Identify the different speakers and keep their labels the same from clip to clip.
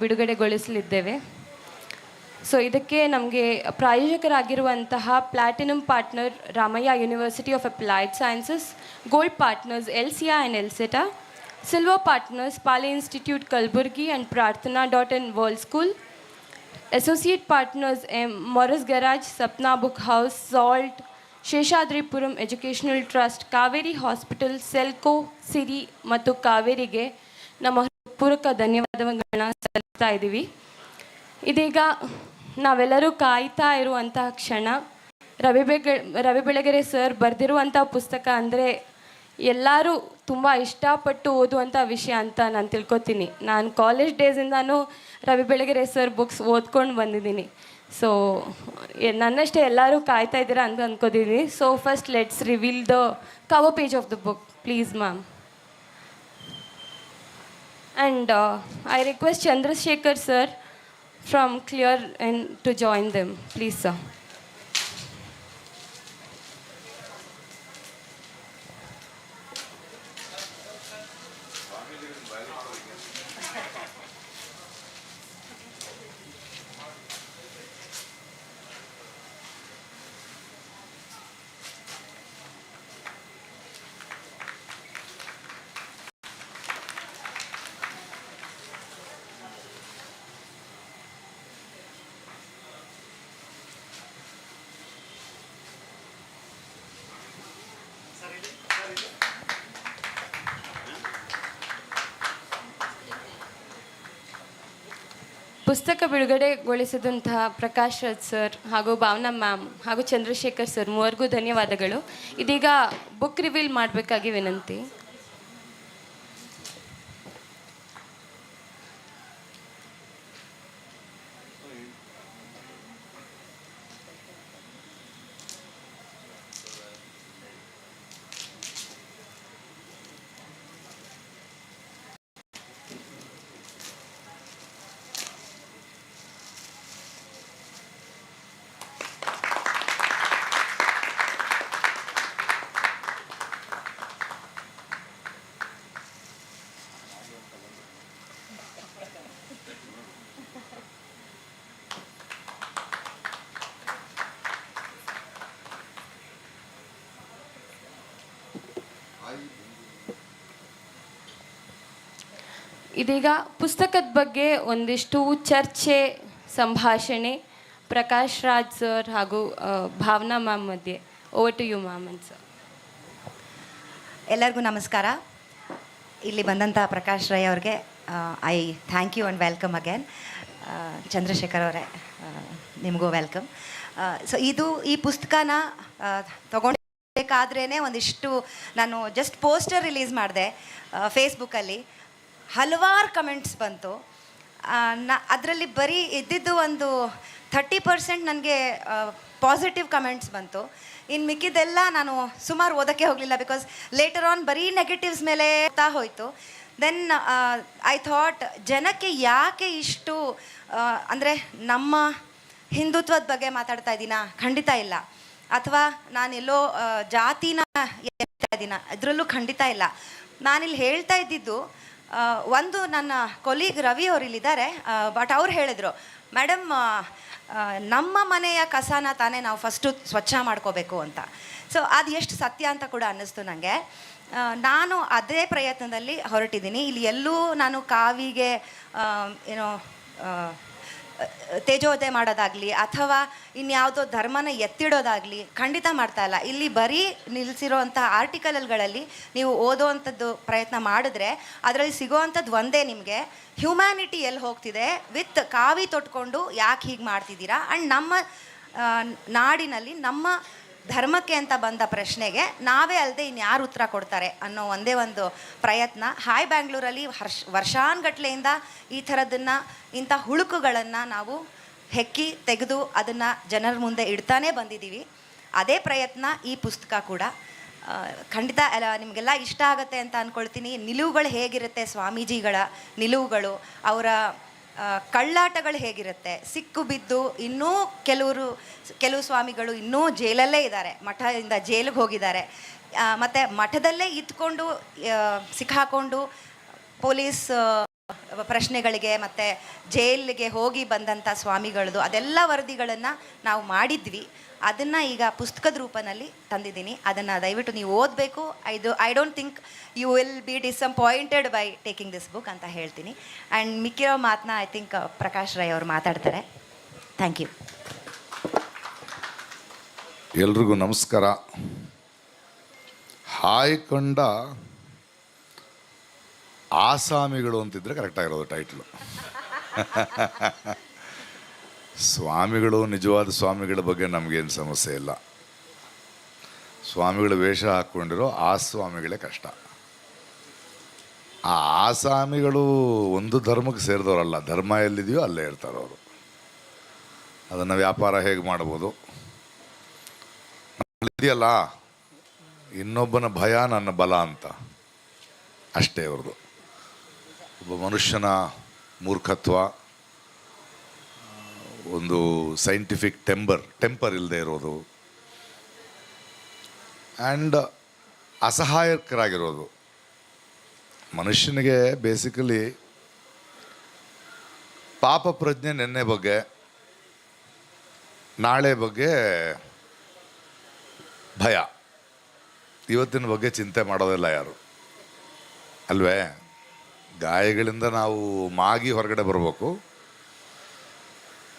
Speaker 1: ಬಿಡುಗಡೆಗೊಳಿಸಲಿದ್ದೇವೆ. So ಇದಕ್ಕೆ ನಮಗೆ ಪ್ರಾಯೋಜಕರಾಗಿರುವಂತಹ platinum partner Ramaiah university of applied sciences gold partners Elcia and Elseta silver partners poly institute Kalaburagi and Prarthana dot in world school associate partners M Moras garage Sapna book house salt Seshadripuram educational trust Kaveri hospital Selco Siri ಮತ್ತು ಕಾವೇರಿಗೆ ನಮ್ಮ ಪೂರಕ ಧನ್ಯವಾದಗಳನ್ನ ಸಲ್ಲಿಸ್ತಾ ಇದ್ದೀವಿ. ಇದೀಗ ನಾವೆಲ್ಲರೂ ಕಾಯ್ತಾ ಇರುವಂತಹ ಕ್ಷಣ, ರವಿ ಬೆಗ, ರವಿ ಬೆಳಗೆರೆ ಸರ್ ಬರೆದಿರುವಂಥ ಪುಸ್ತಕ ಅಂದರೆ ಎಲ್ಲರೂ ತುಂಬ ಇಷ್ಟಪಟ್ಟು ಓದುವಂಥ ವಿಷಯ ಅಂತ ನಾನು ತಿಳ್ಕೊತೀನಿ. ನಾನು ಕಾಲೇಜ್ ಡೇಸಿಂದನೂ ರವಿ ಬೆಳಗೆರೆ ಸರ್ ಬುಕ್ಸ್ ಓದ್ಕೊಂಡು ಬಂದಿದ್ದೀನಿ. ಸೊ ನನ್ನಷ್ಟೇ ಎಲ್ಲರೂ ಕಾಯ್ತಾ ಇದ್ದೀರಾ ಅಂತ ಅಂದ್ಕೋತಿದ್ದೀನಿ so first let's reveal the cover page of the book please ma'am And uh, I request Chandrasekhar sir from Clear and to join them, please, sir. ಪುಸ್ತಕ ಬಿಡುಗಡೆಗೊಳಿಸಿದಂತಹ ಪ್ರಕಾಶ್ ರಾಜ್ ಸರ್ ಹಾಗೂ ಭಾವನಾ ಮ್ಯಾಮ್ ಹಾಗೂ ಚಂದ್ರಶೇಖರ್ ಸರ್ ಮೂವರಿಗೂ ಧನ್ಯವಾದಗಳು. ಇದೀಗ ಬುಕ್ ರಿವೀಲ್ ಮಾಡಬೇಕಾಗಿ ವಿನಂತಿ. ಇದೀಗ ಪುಸ್ತಕದ ಬಗ್ಗೆ ಒಂದಿಷ್ಟು ಚರ್ಚೆ, ಸಂಭಾಷಣೆ. ಪ್ರಕಾಶ್ ರಾಜ್ ಸರ್ ಹಾಗೂ ಭಾವನಾ ಮ್ಯಾಮ್ ಮಧ್ಯೆ. Over to you ma'am and sir
Speaker 2: ಎಲ್ಲರಿಗೂ ನಮಸ್ಕಾರ. ಇಲ್ಲಿ ಬಂದಂಥ ಪ್ರಕಾಶ್ ರೈ ಅವ್ರಿಗೆ I thank you and welcome again Chandrashekhar ಅವರೇ ನಿಮಗೂ ವೆಲ್ಕಮ್ ಸೊ ಇದು ಈ ಪುಸ್ತಕನ ತೊಗೊಂಡ್ಬೇಕಾದ್ರೇ ಒಂದಿಷ್ಟು ನಾನು ಜಸ್ಟ್ ಪೋಸ್ಟರ್ ರಿಲೀಸ್ ಮಾಡಿದೆ ಫೇಸ್ಬುಕ್ಕಲ್ಲಿ ಹಲವಾರು ಕಮೆಂಟ್ಸ್ ಬಂತು. ನ, ಅದರಲ್ಲಿ ಬರೀ ಇದ್ದಿದ್ದು ಒಂದು ಥರ್ಟಿ ಪರ್ಸೆಂಟ್ ನನಗೆ ಪಾಸಿಟಿವ್ ಕಮೆಂಟ್ಸ್ ಬಂತು. ಇನ್ನು ಮಿಕ್ಕಿದ್ದೆಲ್ಲ ನಾನು ಸುಮಾರು ಓದೋಕ್ಕೆ ಹೋಗಲಿಲ್ಲ ಬಿಕಾಸ್ ಲೇಟರ್ ಆನ್ ಬರೀ ನೆಗೆಟಿವ್ಸ್ ಮೇಲೆ ತಾ ಹೋಯಿತು. ದೆನ್ ಐ ಥಾಟ್ ಜನಕ್ಕೆ ಯಾಕೆ ಇಷ್ಟು ಅಂದರೆ ನಮ್ಮ ಹಿಂದುತ್ವದ ಬಗ್ಗೆ ಮಾತಾಡ್ತಾ ಇದ್ದೀನಾ? ಖಂಡಿತ ಇಲ್ಲ. ಅಥವಾ ನಾನೆಲ್ಲೋ ಜಾತಿನ ಹೇಳ್ತಾ ಇದ್ದೀನ? ಅದರಲ್ಲೂ ಖಂಡಿತ ಇಲ್ಲ. ನಾನಿಲ್ಲಿ ಹೇಳ್ತಾ ಇದ್ದಿದ್ದು ಒಂದು ನನ್ನ ಕೊಲೀಗ್ ರವಿ ಅವರು ಇಲ್ಲಿದ್ದಾರೆ ಬಟ್ ಅವ್ರು ಹೇಳಿದರು ಮೇಡಮ್ ನಮ್ಮ ಮನೆಯ ಕಸನ ತಾನೇ ನಾವು ಫಸ್ಟು ಸ್ವಚ್ಛ ಮಾಡ್ಕೋಬೇಕು ಅಂತ. ಸೊ ಅದು ಎಷ್ಟು ಸತ್ಯ ಅಂತ ಕೂಡ ಅನ್ನಿಸ್ತು ನನಗೆ ನಾನು ಅದೇ ಪ್ರಯತ್ನದಲ್ಲಿ ಹೊರಟಿದ್ದೀನಿ. ಇಲ್ಲಿ ಎಲ್ಲೂ ನಾನು ಕಾವಿಗೆ ಏನೋ ತೇಜೋದಯ ಮಾಡೋದಾಗಲಿ ಅಥವಾ ಇನ್ಯಾವುದೋ ಧರ್ಮನ ಎತ್ತಿಡೋದಾಗಲಿ ಖಂಡಿತ ಮಾಡ್ತಾ ಇಲ್ಲ. ಇಲ್ಲಿ ಬರೀ ನಿಲ್ಲಿಸಿರೋವಂಥ ಆರ್ಟಿಕಲ್ಗಳಲ್ಲಿ ನೀವು ಓದೋವಂಥದ್ದು ಪ್ರಯತ್ನ ಮಾಡಿದ್ರೆ ಅದರಲ್ಲಿ ಸಿಗೋವಂಥದ್ದು ಒಂದೇ ನಿಮಗೆ. ಹ್ಯುಮ್ಯಾನಿಟಿ ಎಲ್ಲಿ ಹೋಗ್ತಿದೆ? ವಿತ್ ಕಾವಿ ತೊಟ್ಕೊಂಡು ಯಾಕೆ ಹೀಗೆ ಮಾಡ್ತಿದ್ದೀರಾ? ಆ್ಯಂಡ್ ನಮ್ಮ ನಾಡಿನಲ್ಲಿ ನಮ್ಮ ಧರ್ಮಕ್ಕೆ ಅಂತ ಬಂದ ಪ್ರಶ್ನೆಗೆ ನಾವೇ ಅಲ್ಲದೆ ಇನ್ಯಾರು ಉತ್ತರ ಕೊಡ್ತಾರೆ ಅನ್ನೋ ಒಂದೇ ಒಂದು ಪ್ರಯತ್ನ. ಹಾಯ್ ಬ್ಯಾಂಗ್ಳೂರಲ್ಲಿ ಹರ್ಷ, ವರ್ಷಾನ್ಗಟ್ಲೆಯಿಂದ ಈ ಥರದನ್ನು, ಇಂಥ ಹುಳುಕುಗಳನ್ನು ನಾವು ಹೆಕ್ಕಿ ತೆಗೆದು ಅದನ್ನು ಜನರ ಮುಂದೆ ಇಡ್ತಾನೇ ಬಂದಿದ್ದೀವಿ. ಅದೇ ಪ್ರಯತ್ನ ಈ ಪುಸ್ತಕ ಕೂಡ. ಖಂಡಿತ ಎಲ್ಲ ನಿಮಗೆಲ್ಲ ಇಷ್ಟ ಆಗುತ್ತೆ ಅಂತ ಅಂದ್ಕೊಳ್ತೀನಿ ನಿಲುವುಗಳು ಹೇಗಿರುತ್ತೆ ಸ್ವಾಮೀಜಿಗಳ ನಿಲುವುಗಳು, ಅವರ ಕಳ್ಳಾಟಗಳು ಹೇಗಿರುತ್ತೆ? ಸಿಕ್ಕು ಬಿದ್ದು ಇನ್ನೂ ಕೆಲವರು, ಕೆಲವು ಸ್ವಾಮಿಗಳು ಇನ್ನೂ ಜೈಲಲ್ಲೇ ಇದ್ದಾರೆ. ಮಠದಿಂದ ಜೈಲಿಗೆ ಹೋಗಿದ್ದಾರೆ. ಮತ್ತು ಮಠದಲ್ಲೇ ಇದ್ಕೊಂಡು ಸಿಕ್ಕಾಕೊಂಡು ಪೊಲೀಸ್ ಪ್ರಶ್ನೆಗಳಿಗೆ ಮತ್ತು ಜೈಲಿಗೆ ಹೋಗಿ ಬಂದಂಥ ಸ್ವಾಮಿಗಳದು, ಅದೆಲ್ಲ ವರದಿಗಳನ್ನು ನಾವು ಮಾಡಿದ್ವಿ. ಅದನ್ನು ಈಗ ಪುಸ್ತಕದ ರೂಪದಲ್ಲಿ ತಂದಿದ್ದೀನಿ. ಅದನ್ನು ದಯವಿಟ್ಟು ನೀವು ಓದಬೇಕು. ಇದು I don't think you will be disappointed by taking this book ಅಂತ ಹೇಳ್ತೀನಿ. ಆ್ಯಂಡ್ ಮಿಕ್ಕಿರೋ ಮಾತನ್ನ ಐ ಥಿಂಕ್ ಪ್ರಕಾಶ್ ರೈ ಅವರು ಮಾತಾಡ್ತಾರೆ. ಥ್ಯಾಂಕ್ ಯು
Speaker 3: ಎಲ್ರಿಗೂ ನಮಸ್ಕಾರ. ಹಾಯ್ಕೊಂಡ ಆಸಾಮಿಗಳು ಅಂತಿದ್ರೆ ಕರೆಕ್ಟಾಗಿರೋದು ಟೈಟ್ಲು ಸ್ವಾಮಿಗಳು ನಿಜವಾದ ಸ್ವಾಮಿಗಳ ಬಗ್ಗೆ ನಮಗೇನು ಸಮಸ್ಯೆ ಇಲ್ಲ. ಸ್ವಾಮಿಗಳು ವೇಷ ಹಾಕ್ಕೊಂಡಿರೋ ಆ ಸ್ವಾಮಿಗಳೇ ಕಷ್ಟ. ಆ ಆಸಾಮಿಗಳು ಒಂದು ಧರ್ಮಕ್ಕೆ ಸೇರಿದವರಲ್ಲ, ಧರ್ಮ ಎಲ್ಲಿದೆಯೋ ಅಲ್ಲೇ ಇರ್ತಾರೆ ಅವರು. ಅದನ್ನು ವ್ಯಾಪಾರ ಹೇಗೆ ಮಾಡ್ಬೋದು? ಇದೆಯಲ್ಲ, ಇನ್ನೊಬ್ಬನ ಭಯ ನನ್ನ ಬಲ ಅಂತ. ಅಷ್ಟೇ ಅವ್ರದ್ದು. ಒಬ್ಬ ಮನುಷ್ಯನ ಮೂರ್ಖತ್ವ, ಒಂದು ಸೈಂಟಿಫಿಕ್ ಟೆಂಬರ್ ಟೆಂಪರ್ ಇಲ್ಲದೆ ಇರೋದು ಆ್ಯಂಡ್ ಅಸಹಾಯಕರಾಗಿರೋದು. ಮನುಷ್ಯನಿಗೆ ಬೇಸಿಕಲಿ ಪಾಪ ಪ್ರಜ್ಞೆ ನೆನ್ನೆ ಬಗ್ಗೆ, ನಾಳೆ ಬಗ್ಗೆ ಭಯ. ಇವತ್ತಿನ ಬಗ್ಗೆ ಚಿಂತೆ ಮಾಡೋದಿಲ್ಲ ಯಾರು? ಅಲ್ವೇ? ಗಾಯಗಳಿಂದ ನಾವು ಮಾಗಿ ಹೊರಗಡೆ ಬರಬೇಕು.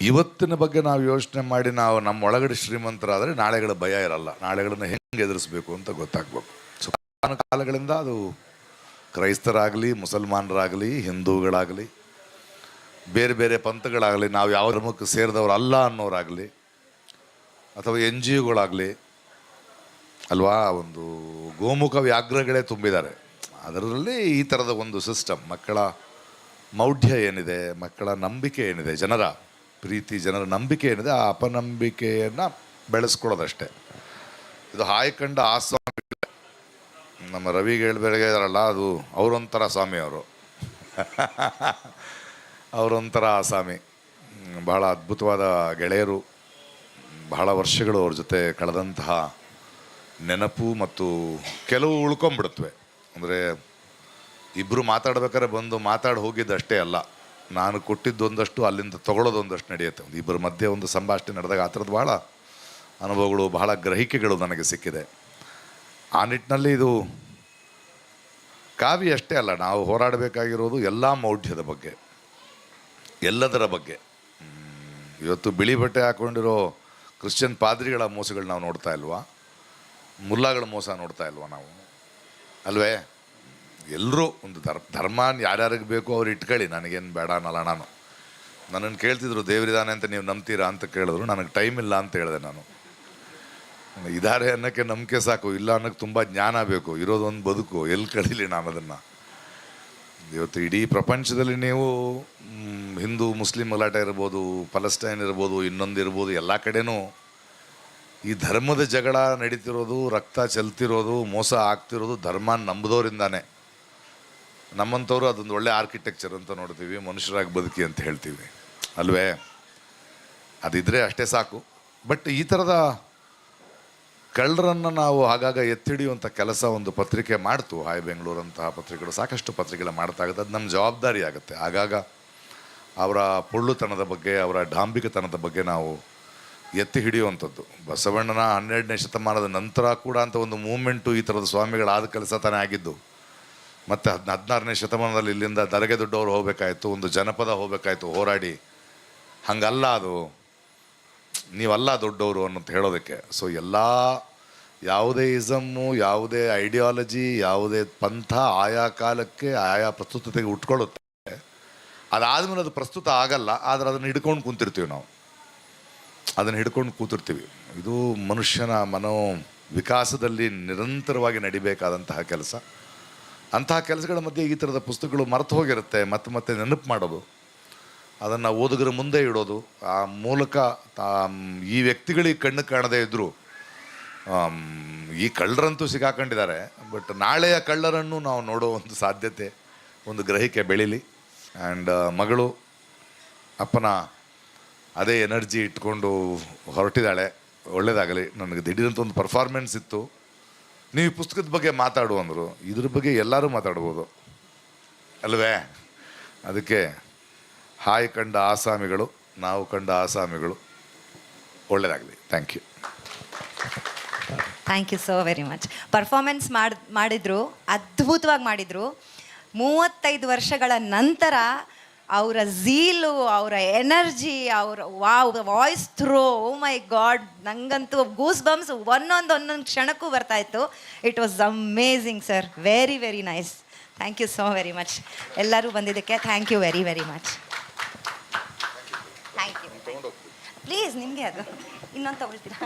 Speaker 3: ಇವತ್ತಿನ ಬಗ್ಗೆ ನಾವು ಯೋಚನೆ ಮಾಡಿ ನಾವು ನಮ್ಮ ಒಳಗಡೆ ಶ್ರೀಮಂತರಾದರೆ ನಾಳೆಗಳ ಭಯ ಇರಲ್ಲ. ನಾಳೆಗಳನ್ನು ಹೆಂಗೆ ಎದುರಿಸಬೇಕು ಅಂತ ಗೊತ್ತಾಗಬೇಕು. ಸೊ ಕಾಲಗಳಿಂದ ಅದು ಕ್ರೈಸ್ತರಾಗಲಿ, ಮುಸಲ್ಮಾನರಾಗಲಿ, ಹಿಂದೂಗಳಾಗಲಿ, ಬೇರೆ ಬೇರೆ ಪಂಥಗಳಾಗಲಿ, ನಾವು ಯಾವ ಧರ್ಮಕ್ಕೆ ಸೇರಿದವರು ಅಲ್ಲ ಅನ್ನೋರಾಗಲಿ, ಅಥವಾ ಎನ್ ಜಿ ಒಗಳಾಗಲಿ ಅಲ್ವಾ, ಒಂದು ಗೋಮುಖ ವ್ಯಾಘ್ರಗಳೇ ತುಂಬಿದ್ದಾರೆ. ಅದರಲ್ಲಿ ಈ ಥರದ ಒಂದು ಸಿಸ್ಟಮ್ ಮಕ್ಕಳ ಮೌಢ್ಯ ಏನಿದೆ, ಮಕ್ಕಳ ನಂಬಿಕೆ ಏನಿದೆ, ಜನರ ಪ್ರೀತಿ, ಜನರ ನಂಬಿಕೆ ಏನಿದೆ, ಆ ಅಪನಂಬಿಕೆಯನ್ನು ಬೆಳೆಸ್ಕೊಳ್ಳೋದಷ್ಟೇ. ಇದು ಹಾಯ್ಕಂಡ ಸ್ವಾಮಿ. ನಮ್ಮ ರವಿ ಇದಾರಲ್ಲ, ಅದು ಅವರೊಂಥರ ಸ್ವಾಮಿ ಅವರು. ಅವರೊಂಥರ ಆ ಸ್ವಾಮಿ. ಬಹಳ ಅದ್ಭುತವಾದ ಗೆಳೆಯರು. ಬಹಳ ವರ್ಷಗಳು ಅವ್ರ ಜೊತೆ ಕಳೆದಂತಹ ನೆನಪು ಮತ್ತು ಕೆಲವು ಉಳ್ಕೊಂಬಿಡುತ್ತವೆ. ಅಂದರೆ ಇಬ್ಬರು ಮಾತಾಡ್ಬೇಕಾದ್ರೆ ಬಂದು ಮಾತಾಡಿ ಹೋಗಿದ್ದಷ್ಟೇ ಅಲ್ಲ. ನಾನು ಕೊಟ್ಟಿದ್ದೊಂದಷ್ಟು ಅಲ್ಲಿಂದ ತಗೊಳ್ಳೋದೊಂದಷ್ಟು ನಡೆಯುತ್ತೆ. ಒಂದು ಇಬ್ಬರ ಮಧ್ಯೆ ಒಂದು ಸಂಭಾಷಣೆ ನಡೆದಾಗ ಆ ಥರದ್ದು ಭಾಳ ಅನುಭವಗಳು, ಬಹಳ ಗ್ರಹಿಕೆಗಳು ನನಗೆ ಸಿಕ್ಕಿದೆ. ಆ ನಿಟ್ಟಿನಲ್ಲಿ ಇದು ಕಾವ್ಯ ಅಷ್ಟೇ ಅಲ್ಲ, ನಾವು ಹೋರಾಡಬೇಕಾಗಿರೋದು ಎಲ್ಲ ಮೌಢ್ಯದ ಬಗ್ಗೆ, ಎಲ್ಲದರ ಬಗ್ಗೆ. ಇವತ್ತು ಬಿಳಿ ಬಟ್ಟೆ ಹಾಕೊಂಡಿರೋ ಕ್ರಿಶ್ಚಿಯನ್ ಪಾದ್ರಿಗಳ ಮೋಸಗಳು ನಾವು ನೋಡ್ತಾ ಇಲ್ವಾ? ಮುಲ್ಲಾಗಳ ಮೋಸ ನೋಡ್ತಾ ಇಲ್ವಾ ನಾವು? ಅಲ್ವೇ? ಎಲ್ಲರೂ ಒಂದು ಧರ್ ಧರ್ಮ ಯಾರ್ಯಾರಿಗೆ ಬೇಕೋ ಅವ್ರು ಇಟ್ಕೊಳ್ಳಿ, ನನಗೇನು ಬೇಡ ಅನ್ನಲ್ಲ ನಾನು ನನ್ನನ್ನು ಕೇಳ್ತಿದ್ರು, ದೇವರಿದಾನೆ ಅಂತ ನೀವು ನಂಬ್ತೀರಾ ಅಂತ ಕೇಳಿದ್ರು, ನನಗೆ ಟೈಮ್ ಇಲ್ಲ ಅಂತ ಹೇಳಿದೆ ನಾನು. ಇದಾರೆ ಅನ್ನೋಕ್ಕೆ ನಂಬಿಕೆ ಸಾಕು, ಇಲ್ಲ ಅನ್ನೋಕ್ಕೆ ತುಂಬ ಜ್ಞಾನ ಬೇಕು, ಇರೋದೊಂದು ಬದುಕು ಎಲ್ಲಿ ಕಳೀಲಿ ನಾನು ಅದನ್ನು? ಇವತ್ತು ಇಡೀ ಪ್ರಪಂಚದಲ್ಲಿ ನೀವು ಹಿಂದೂ, ಮುಸ್ಲಿಂ ಗಲಾಟೆ ಇರ್ಬೋದು ಪಲಸ್ಟೈನ್ ಇರ್ಬೋದು, ಇನ್ನೊಂದು ಇರ್ಬೋದು, ಎಲ್ಲ ಕಡೆನೂ ಈ ಧರ್ಮದ ಜಗಳ ನಡೀತಿರೋದು, ರಕ್ತ ಚೆಲ್ತಿರೋದು, ಮೋಸ ಆಗ್ತಿರೋದು ಧರ್ಮ ನಂಬಿದವರಿಂದಾನೆ. ನಮ್ಮಂಥವ್ರು ಅದೊಂದು ಒಳ್ಳೆ ಆರ್ಕಿಟೆಕ್ಚರ್ ಅಂತ ನೋಡ್ತೀವಿ, ಮನುಷ್ಯರಾಗಿ ಬದುಕಿ ಅಂತ ಹೇಳ್ತೀವಿ. ಅಲ್ವೇ? ಅದಿದ್ರೆ ಅಷ್ಟೇ ಸಾಕು. ಬಟ್ ಈ ಥರದ ಕಳ್ಳರನ್ನು ನಾವು ಆಗಾಗ ಎತ್ತಿಡಿಯುವಂಥ ಕೆಲಸ ಒಂದು ಪತ್ರಿಕೆ ಮಾಡ್ತು ಹಾಯ್ ಬೆಂಗಳೂರಂತಹ ಪತ್ರಿಕೆಗಳು ಸಾಕಷ್ಟು ಪತ್ರಿಕೆಗಳು ಮಾಡ್ತಾಗುತ್ತೆ ಅದು ನಮ್ಮ ಜವಾಬ್ದಾರಿ ಆಗುತ್ತೆ ಆಗಾಗ ಅವರ ಪೊಳ್ಳುತನದ ಬಗ್ಗೆ, ಅವರ ಡಾಂಬಿಕತನದ ಬಗ್ಗೆ ನಾವು ಎತ್ತಿ ಹಿಡಿಯುವಂಥದ್ದು. ಬಸವಣ್ಣನ ಹನ್ನೆರಡನೇ ಶತಮಾನದ ನಂತರ ಕೂಡ ಅಂತ ಒಂದು ಮೂಮೆಂಟು ಈ ಥರದ ಸ್ವಾಮಿಗಳಾದ ಕೆಲಸ ತಾನೇ ಆಗಿದ್ದು. ಮತ್ತು ಹದ್ ಹದಿನಾರನೇ ಶತಮಾನದಲ್ಲಿ ಇಲ್ಲಿಂದ ದರಗೆ ದೊಡ್ಡವರು ಹೋಗಬೇಕಾಯ್ತು, ಒಂದು ಜನಪದ ಹೋಗಬೇಕಾಯ್ತು, ಹೋರಾಡಿ. ಹಂಗಲ್ಲ ಅದು. ನೀವಲ್ಲ ದೊಡ್ಡವರು ಅನ್ನೋಂತ ಹೇಳೋದಕ್ಕೆ. ಸೊ ಎಲ್ಲ ಯಾವುದೇ ಇಸಮ್ಮು, ಯಾವುದೇ ಐಡಿಯಾಲಜಿ ಯಾವುದೇ ಪಂಥ ಆಯಾ ಕಾಲಕ್ಕೆ ಆಯಾ ಪ್ರಸ್ತುತತೆಗೆ ಉಟ್ಕೊಳ್ಳುತ್ತೆ. ಅದಾದಮೇಲೆ ಅದು ಪ್ರಸ್ತುತ ಆಗಲ್ಲ, ಆದರೆ ಅದನ್ನು ಹಿಡ್ಕೊಂಡು ಕುಂತಿರ್ತೀವಿ ನಾವು. ಅದನ್ನು ಹಿಡ್ಕೊಂಡು ಕೂತಿರ್ತೀವಿ. ಇದು ಮನುಷ್ಯನ ಮನೋ ವಿಕಾಸದಲ್ಲಿ ನಿರಂತರವಾಗಿ ನಡಿಬೇಕಾದಂತಹ ಕೆಲಸ. ಅಂತಹ ಕೆಲಸಗಳ ಮಧ್ಯೆ ಈ ಥರದ ಪುಸ್ತಕಗಳು ಮರೆತು ಹೋಗಿರುತ್ತೆ. ಮತ್ತೆ ಮತ್ತೆ ನೆನಪು ಮಾಡೋದು. ಅದನ್ನು ಓದುಗರ ಮುಂದೆ ಇಡೋದು. ಆ ಮೂಲಕ ಈ ವ್ಯಕ್ತಿಗಳಿಗೆ ಕಣ್ಣು ಕಾಣದೇ ಇದ್ದರು ಈ ಕಳ್ಳರಂತೂ ಸಿಗಾಕೊಂಡಿದ್ದಾರೆ. ಬಟ್ ನಾಳೆಯ ಕಳ್ಳರನ್ನು ನಾವು ನೋಡೋ ಒಂದು ಸಾಧ್ಯತೆ, ಒಂದು ಗ್ರಹಿಕೆ ಬೆಳೀಲಿ. ಆ್ಯಂಡ್ ಮಗಳು, ಅಪ್ಪನ ಅದೇ ಎನರ್ಜಿ ಇಟ್ಕೊಂಡು ಹೊರಟಿದ್ದಾಳೆ. ಒಳ್ಳೇದಾಗಲಿ. ನನಗೆ ದಿಢೀರಂತ ಒಂದು ಪರ್ಫಾರ್ಮೆನ್ಸ್ ಇತ್ತು. ನೀವು ಈ ಪುಸ್ತಕದ ಬಗ್ಗೆ ಮಾತಾಡು ಅಂದರು. ಇದ್ರ ಬಗ್ಗೆ ಎಲ್ಲರೂ ಮಾತಾಡ್ಬೋದು. ಅಲ್ವೇ? ಅದಕ್ಕೆ, ಹಾಯ್ ಕಂಡ ಆಸಾಮಿಗಳು, ನಾವು ಕಂಡ ಆಸಾಮಿಗಳು. ಒಳ್ಳೆಯದಾಗಲಿ thank you
Speaker 2: thank you so very much performance ಮಾಡಿ, ಮಾಡಿದ್ರು, ಅದ್ಭುತವಾಗಿ ಮಾಡಿದರು. ಮೂವತ್ತೈದು ವರ್ಷಗಳ ನಂತರ ಅವರ ಝೀಲು ಅವರ ಎನರ್ಜಿ ಅವರ wow voice throw oh my god ನಂಗಂತೂ ಗೂಸ್ ಬಮ್ಸ್ ಒಂದೊಂದು ಒಂದೊಂದು ಕ್ಷಣಕ್ಕೂ ಬರ್ತಾ ಇತ್ತು. It was amazing sir very very nice thank you so very much ಎಲ್ಲರೂ ಬಂದಿದ್ದಕ್ಕೆ thank you very very much thank you please ನಿಮಗೆ ಅದು. ಇನ್ನೊಂದು ತಗೊಳ್ತೀರಾ?